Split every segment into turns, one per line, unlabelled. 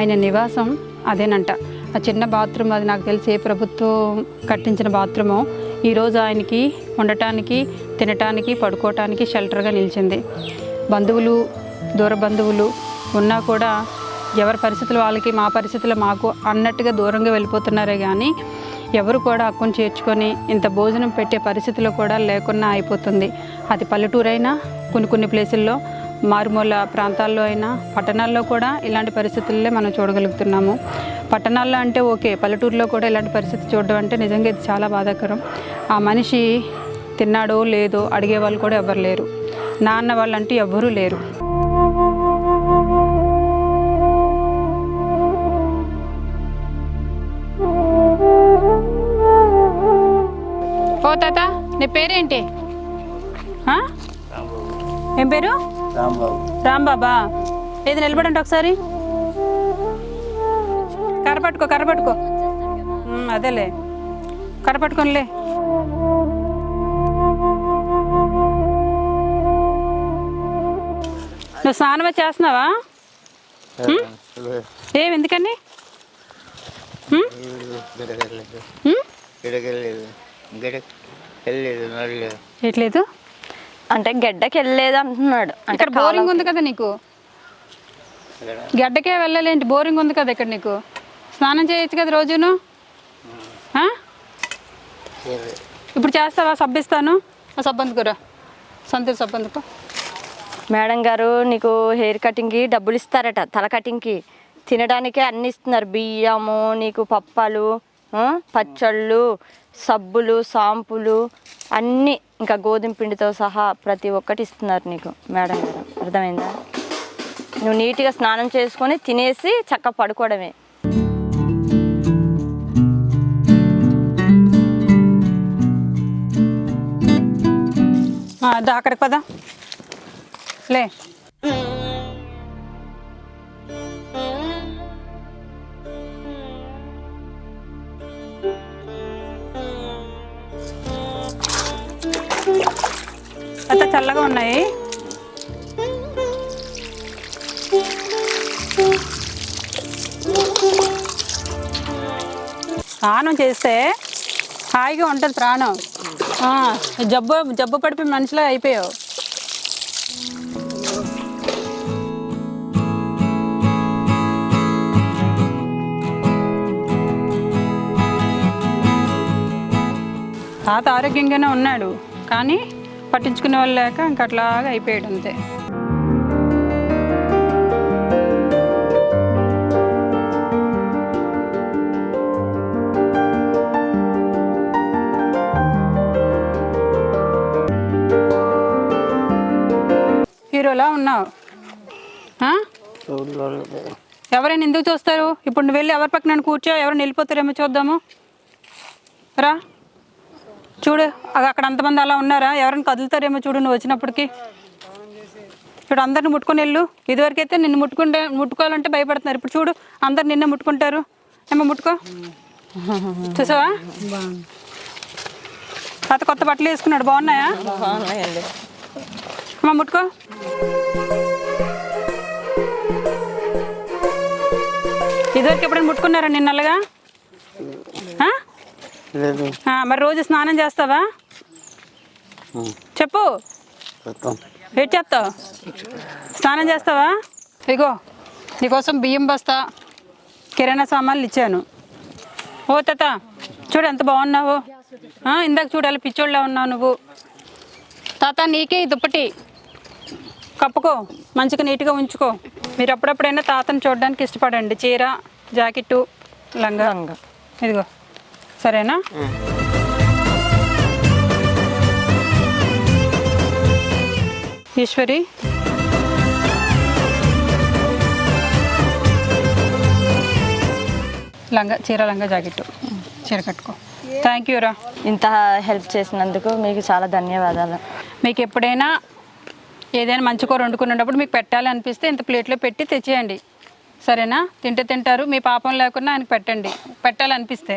ఆయన నివాసం అదేనంట. ఆ చిన్న బాత్రూమ్ అది నాకు తెలిసి ఏ ప్రభుత్వం కట్టించిన బాత్రూము ఈరోజు ఆయనకి ఉండటానికి తినటానికి పడుకోవటానికి షెల్టర్గా నిలిచింది. బంధువులు దూర బంధువులు ఉన్నా కూడా ఎవరి పరిస్థితులు వాళ్ళకి మా పరిస్థితులు మాకు అన్నట్టుగా దూరంగా వెళ్ళిపోతున్నారే కానీ ఎవరు కూడా అక్కును చేర్చుకొని ఇంత భోజనం పెట్టే పరిస్థితులు కూడా లేకుండా అయిపోతుంది. అది పల్లెటూరైనా కొన్ని కొన్ని ప్లేసుల్లో మారుమూల ప్రాంతాల్లో అయినా పట్టణాల్లో కూడా ఇలాంటి పరిస్థితులే మనం చూడగలుగుతున్నాము. పట్టణాల్లో అంటే ఓకే పల్లెటూరులో కూడా ఇలాంటి పరిస్థితి చూడడం అంటే నిజంగా ఇది చాలా బాధాకరం. ఆ మనిషి తిన్నాడో లేదో అడిగే వాళ్ళు కూడా ఎవరు లేరు. నాన్న వాళ్ళంటూ ఎవ్వరూ లేరు. ఓ తాత నీ పేరేంటి? ఏం పేరు?
రాంబాబు.
రాంబాబా ఏది నిలబడండి ఒకసారి. కర్ర పట్టుకో కర్ర పట్టుకో అదేలే. కర్ర పట్టుకోనిలే నువ్వు స్నానమే చేస్తున్నావా? ఏం ఎందుకని? ఎట్లేదు
అంటే గడ్డకి వెళ్ళలేదు అంటున్నాడు. అంటే
ఇక్కడ బోరింగ్ ఉంది కదా నీకు? గడ్డకే వెళ్ళలేంటి? బోరింగ్ ఉంది కదా ఇక్కడ నీకు? స్నానం చేయొచ్చు కదా రోజును? ఇప్పుడు చేస్తావా సబ్బిస్తాను? ఆ సబ్బందుకురా సంతూర్ సబ్బందుకు
మేడం గారు నీకు హెయిర్ కటింగ్కి డబ్బులు ఇస్తారట తల కటింగ్కి. తినడానికే అన్ని ఇస్తున్నారు. బియ్యము నీకు పప్పాలు పచ్చళ్ళు సబ్బులు షాంపులు అన్నీ ఇంకా గోధుమ పిండితో సహా ప్రతి ఒక్కటి ఇస్తున్నారు నీకు మేడం గారు. అర్థమైందా? నువ్వు నీట్గా స్నానం చేసుకొని తినేసి చక్క పడుకోవడమే.
దా అక్కడికి పదా. లే. అంత చల్లగా ఉన్నాయి. స్నానం చేస్తే హాయిగా ఉంటుంది ప్రాణం. జబ్బు జబ్బు పడిపోయి మనిషిలో అయిపోయావు. తాత ఆరోగ్యంగానే ఉన్నాడు కానీ పట్టించుకునే వాళ్ళు లేక ఇంక అట్లాగా అయిపోయాడు అంతే. హీరోలా ఉన్నావు? ఎవరైనా ఎందుకు చూస్తారు? ఇప్పుడు నువ్వు వెళ్ళి ఎవరి పక్కన కూర్చో ఎవరైనా వెళ్ళిపోతారేమో చూద్దాము. రా. చూడు అక్కడ అంతమంది అలా ఉన్నారా? ఎవరైనా కదులుతారేమో చూడు నువ్వు వచ్చినప్పటికి. చూడు అందరిని ముట్టుకొని వెళ్ళు. ఇదివరకైతే నిన్ను ముట్టుకుంటే ముట్టుకోవాలంటే భయపడుతున్నారు. ఇప్పుడు చూడు అందరు నిన్నే ముట్టుకుంటారు. ఏమో ముట్టుకో. చూసావా? తాత కొత్త బట్టలు వేసుకున్నాడు. బాగున్నాయా? అమ్మా ముట్టుకో. ఇదివరకు ఎప్పుడైనా ముట్టుకున్నారా నిన్నలుగా? ఆ?
లేదు.
మరి రోజు స్నానం చేస్తావా? చెప్పు. వెయిట్ చేస్తావు? స్నానం చేస్తావా? ఇగో నీకోసం బియ్యం బస్తా కిరాణా సామాన్లు ఇచ్చాను. ఓ తాత చూడు ఎంత బాగున్నావు. ఆ, ఇందాక చూడాలి పిచ్చోళ్ళ ఉన్నావు నువ్వు. తాత నీకే ఈ దుప్పటి. కప్పుకో మంచిగా నీట్గా ఉంచుకో. మీరు అప్పుడప్పుడైనా తాతను చూడడానికి ఇష్టపడండి. చీర జాకెట్టు లంగా.
లంగా.
ఇదిగో. సరేనా? ఈశ్వరి? లంగా చీర లంగా జాకెట్టు. చీర కట్టుకో. థ్యాంక్ యూ రా.
ఇంత హెల్ప్ చేసినందుకు మీకు చాలా ధన్యవాదాలు.
మీకు ఎప్పుడైనా ఏదైనా మంచి కూర వండుకున్నప్పుడు మీకు పెట్టాలి అనిపిస్తే ఇంత ప్లేట్లో పెట్టి తెచ్చేయండి. సరేనా? తింటే తింటారు మీ పాపం లేకుండా ఆయనకి పెట్టండి. పెట్టాలనిపిస్తే.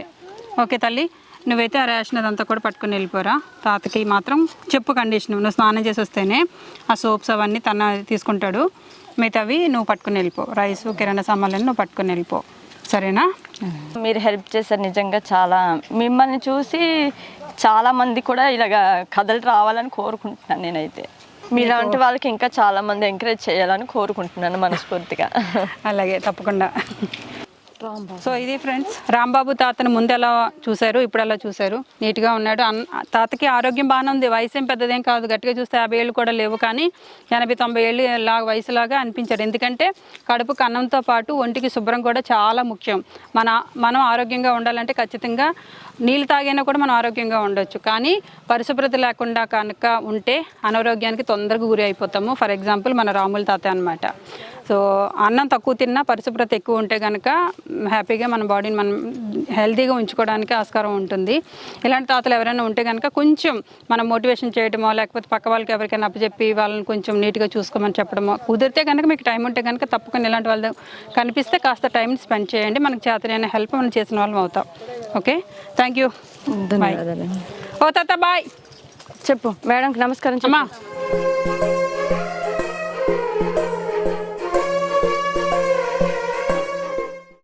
ఓకే తల్లి. నువ్వైతే ఆ రేషన్ అదంతా కూడా పట్టుకుని వెళ్ళిపోరా. తాతకి మాత్రం చెప్పు కండిషన్. నువ్వు స్నానం చేసి వస్తేనే ఆ సోప్స్ అవన్నీ తన తీసుకుంటాడు. మిగతావి నువ్వు పట్టుకుని వెళ్ళిపో. రైస్ కిరాణా సామాన్లను నువ్వు పట్టుకుని వెళ్ళిపో. సరేనా?
మీరు హెల్ప్ చేశారు నిజంగా చాలా. మిమ్మల్ని చూసి చాలా మంది కూడా ఇలాగ కథలు రావాలని కోరుకుంటున్నాను నేనైతే. మీలాంటి వాళ్ళకి ఇంకా చాలా మంది ఎంకరేజ్ చేయాలని కోరుకుంటున్నాను మనస్ఫూర్తిగా.
అలాగే తప్పకుండా. సో ఇది ఫ్రెండ్స్ రాంబాబు తాతను ముందెలా చూశారు ఇప్పుడు ఎలా చూశారు? నీట్గా ఉన్నాడు. తాతకి ఆరోగ్యం బాగానే ఉంది. వయసు ఏం పెద్దదేం కాదు. గట్టిగా చూస్తే యాభై ఏళ్ళు కూడా లేవు కానీ ఎనభై తొంభై ఏళ్ళు లా వయసులాగా అనిపించారు ఎందుకంటే కడుపు కన్నంతో పాటు ఒంటికి శుభ్రం కూడా చాలా ముఖ్యం. మన మనం ఆరోగ్యంగా ఉండాలంటే ఖచ్చితంగా నీళ్ళు తాగైనా కూడా మనం ఆరోగ్యంగా ఉండొచ్చు. కానీ పరిశుభ్రత లేకుండా కనుక ఉంటే అనారోగ్యానికి తొందరగా గురి అయిపోతాము. ఫర్ ఎగ్జాంపుల్ మన రాముల తాత అనమాట సో అన్నం తక్కువ తిన్నా పరిశుభ్రత ఎక్కువ ఉంటే కనుక హ్యాపీగా మన బాడీని మనం హెల్తీగా ఉంచుకోవడానికి ఆస్కారం ఉంటుంది. ఇలాంటి తాతలు ఎవరైనా ఉంటే కనుక కొంచెం మనం మోటివేషన్ చేయడమో లేకపోతే పక్క వాళ్ళకి ఎవరికైనా అప్పచెప్పి వాళ్ళని కొంచెం నీట్గా చూసుకోమని చెప్పడమో కుదిరితే కనుక మీకు టైం ఉంటే కనుక తప్పకుండా ఇలాంటి వాళ్ళు కనిపిస్తే కాస్త టైం స్పెండ్ చేయండి. మనకు చేతనైన హెల్ప్ మనం చేసిన వాళ్ళం అవుతాం. ఓకే? థ్యాంక్ యూ ఓ తాత బాయ్.
చెప్పు. మేడంకి నమస్కారం.
అమ్మా.